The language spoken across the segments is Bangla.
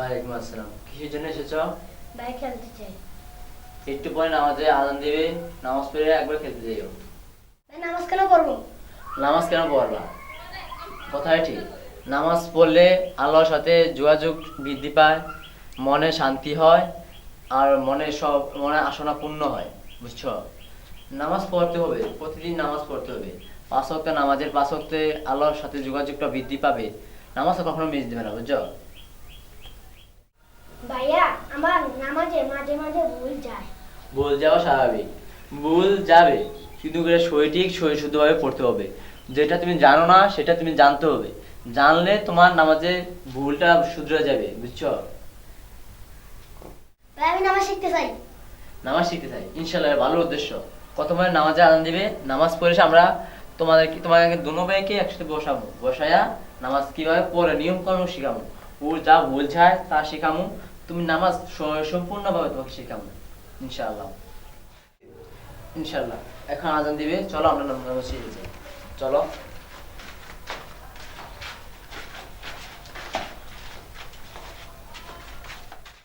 ওয়ালাইকুম আসসালাম। কিসের জন্য এসেছ? ভাই খেলতে চাই। একটু পরে নামাজে আজান দিবে নামাজ পড়ে একবার খেলতে যাইও। নামাজ কেন পড়ব? নামাজ কেন পড়বা? কথাই ঠিক। নামাজ পড়লে আল্লাহর সাথে যোগাযোগ বৃদ্ধি পায় মনে শান্তি হয় আর মনে সব মনে আসনা পূর্ণ হয় বুঝছ? নামাজ পড়তে হবে প্রতিদিন নামাজ পড়তে হবে। পাঁচ ওয়াক্ত নামাজের পাঁচ ওয়াক্তে আল্লাহর সাথে যোগাযোগটা বৃদ্ধি পাবে। নামাজটা কখনো মিস দেবে না বুঝছ? ভাইয়া আমার নামাজে মাঝে মাঝে ভুল যায়। ভুল যাওয়া স্বাভাবিক। ভুল যাবে কিন্তু করে সঠিক সহি শুদ্ধভাবে পড়তে হবে। যেটা তুমি জানো না সেটা তুমি জানতে হবে। জানলে তোমার নামাজে ভুলটা শুধরে যাবে বুঝছ? আমি নামাজ শিখতে চাই। নামাজ শিখতে চাই ইনশাল্লাহ ভালো উদ্দেশ্য। কত মানে নামাজে আদান দিবে নামাজ পড়ে আমরা তোমাদেরকে তোমাকে দুনো ভাইকে একসাথে বসাবো। বসায়া নামাজ কীভাবে পড়ে নিয়ম কর্ম শিখাবো। ভুল যা ভুল যায় তা শেখামো তুমি নামাজ সম্পূর্ণভাবে তোমাকে শেখাবো, ইনশাআল্লাহ। ইনশাআল্লাহ। এখন আজান দিবে, চলো আমরা নামাজ শিখে যাই। চলো।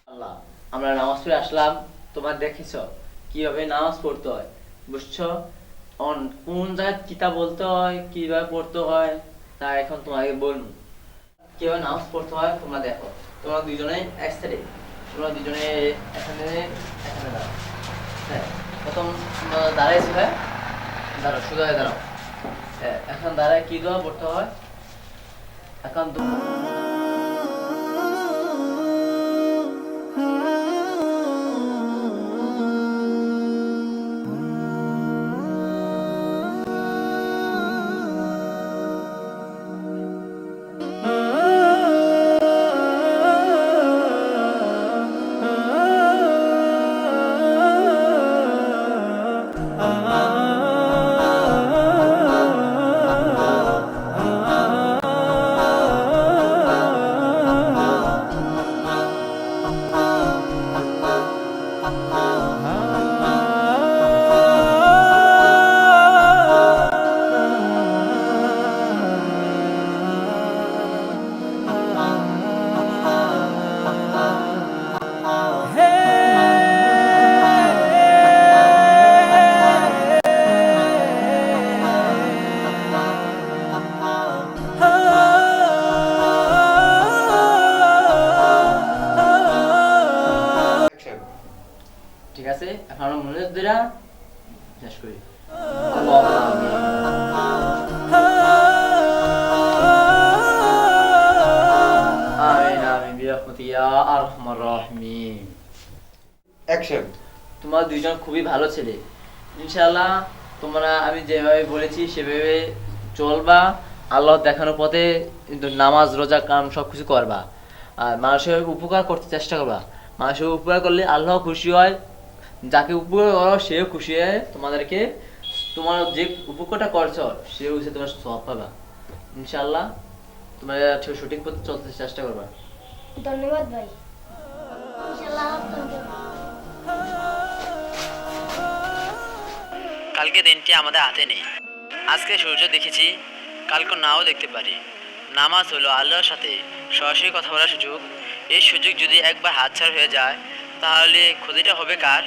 আল্লাহ আমরা নামাজ পড়ে আসলাম। তোমার দেখেছ কীভাবে নামাজ পড়তে হয়, বুঝছ? অন- কোন জায়গায় কিতাব বলতে হয়, কীভাবে পড়তে হয়, তা এখন তোমাকে বলব। কীভাবে নামাজ পড়তে হয়, তোমরা দেখো। তোমরা দুজনে এক সাইডে তোমরা দুজনে এখানে এখানে দাঁড়াও। হ্যাঁ প্রথম দাঁড়াই দাঁড়াইছো হ্যাঁ দাঁড়াও, সোজা দাঁড়াও। হ্যাঁ এখন দাঁড়ায় কি দোয়া পড়তে হয়? এখন ঠিক আছে? এখন আমরা মনে দিরা শেষ করি। তোমরা দুইজন খুবই ভালো ছেলে। ইনশাআল্লাহ তোমরা আমি যেভাবে বলেছি সেভাবে চলবা। আল্লাহ দেখানোর পথে কিন্তু নামাজ রোজা কাম সব কিছু করবা। আর মানুষের উপকার করতে চেষ্টা করবা। মানুষের উপকার করলে আল্লাহ খুশি হয়। যাকে উপকার করো সেও খুশি হয় তোমাদেরকে তোমার যে উপকারটা করছ সেও হচ্ছে তোমার সব পাবা। ইনশাআল্লাহ তোমরা সঠিক পথে চলতে চেষ্টা করবা। ধন্যবাদ ভাই। কালকে দিনটি আমাদের হাতে নেই। আজকে সূর্য দেখেছি কালকে নাও দেখতে পারি। নামাজ হলো আল্লাহর সাথে সরাসরি কথা বলার সুযোগ। এই সুযোগ যদি একবার হাতছাড় হয়ে যায় তাহলে ক্ষতিটা হবে কার?